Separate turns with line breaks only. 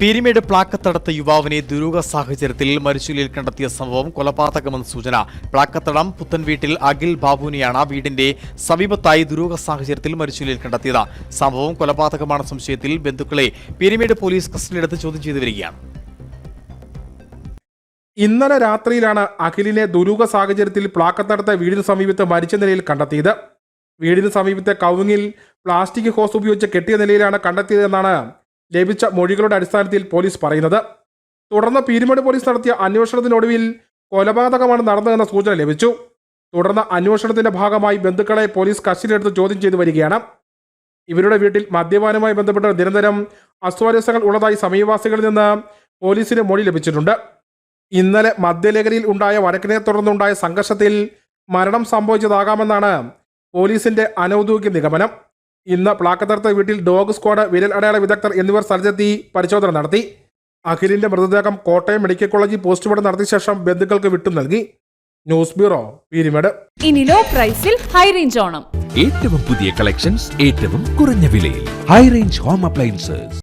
പീരിമേട് പ്ലാക്കത്തടത്ത് യുവാവിനെ ദുരൂഹ സാഹചര്യത്തിൽ മരിച്ചുലിൽ കണ്ടെത്തിയ സംഭവം കൊലപാതകമെന്ന് സൂചന. പ്ലാക്കത്തടം പുത്തൻ വീട്ടിൽ അഖിൽ ബാബുവിനെയാണ് വീടിന്റെ സമീപത്തായി ദുരൂഹ സാഹചര്യത്തിൽ മരിച്ചുലിൽ കണ്ടെത്തിയത്. സംഭവം കൊലപാതകമാണ് സംശയത്തിൽ ബന്ധുക്കളെ പീരിമേട് പോലീസ് കസ്റ്റഡിയിലെടുത്ത് ചോദ്യം ചെയ്തു വരികയാണ്.
ഇന്നലെ രാത്രിയിലാണ് അഖിലിനെ ദുരൂഹ സാഹചര്യത്തിൽ പ്ലാക്കത്തടത്തെ വീടിന് സമീപത്ത് മരിച്ച നിലയിൽ കണ്ടെത്തിയത്. വീടിന് സമീപത്തെ കവുങ്ങിൽ പ്ലാസ്റ്റിക് ഹോസ് ഉപയോഗിച്ച് കെട്ടിയ നിലയിലാണ് കണ്ടെത്തിയതെന്നാണ് ലഭിച്ച മൊഴികളുടെ അടിസ്ഥാനത്തിൽ പോലീസ് പറയുന്നത്. തുടർന്ന് പീരുമേട് പോലീസ് നടത്തിയ അന്വേഷണത്തിനൊടുവിൽ കൊലപാതകമാണ് നടന്നതെന്ന സൂചന ലഭിച്ചു. തുടർന്ന് അന്വേഷണത്തിന്റെ ഭാഗമായി ബന്ധുക്കളെ പോലീസ് കസ്റ്റഡിയിലെടുത്ത് ചോദ്യം ചെയ്തു വരികയാണ്. ഇവരുടെ വീട്ടിൽ മദ്യപാനവുമായി ബന്ധപ്പെട്ട നിരന്തരം അസ്വാരസ്യങ്ങൾ ഉള്ളതായി സമീപവാസികളിൽ നിന്ന് പോലീസിന് മൊഴി ലഭിച്ചിട്ടുണ്ട്. ഇന്നലെ മദ്യലഹരിയിൽ ഉണ്ടായ വഴക്കിനെ തുടർന്നുണ്ടായ സംഘർഷത്തിൽ മരണം സംഭവിച്ചതാകാമെന്നാണ് പോലീസിന്റെ അനൗദ്യോഗിക നിഗമനം. ഇന്ന് പ്ലാക്കത്തർത്ത വീട്ടിൽ ഡോഗ് സ്ക്വാഡ് വിരൽ അടയാള വിദഗ്ധർ എന്നിവർ സ്ഥലത്തെത്തി പരിശോധന നടത്തി. അഖിലിന്റെ മൃതദേഹം കോട്ടയം മെഡിക്കൽ കോളേജിൽ പോസ്റ്റ്മോർട്ടം നടത്തിയ ശേഷം ബന്ധുക്കൾക്ക് വിട്ടു നൽകി. News bureau Peermade.
ഇനി ലോ പ്രൈസിൽ ഹൈ റേഞ്ച് ഓണം.
ഏറ്റവും പുതിയ കളക്ഷൻസ് ഏറ്റവും കുറഞ്ഞ വിലയിൽ. High range home appliances.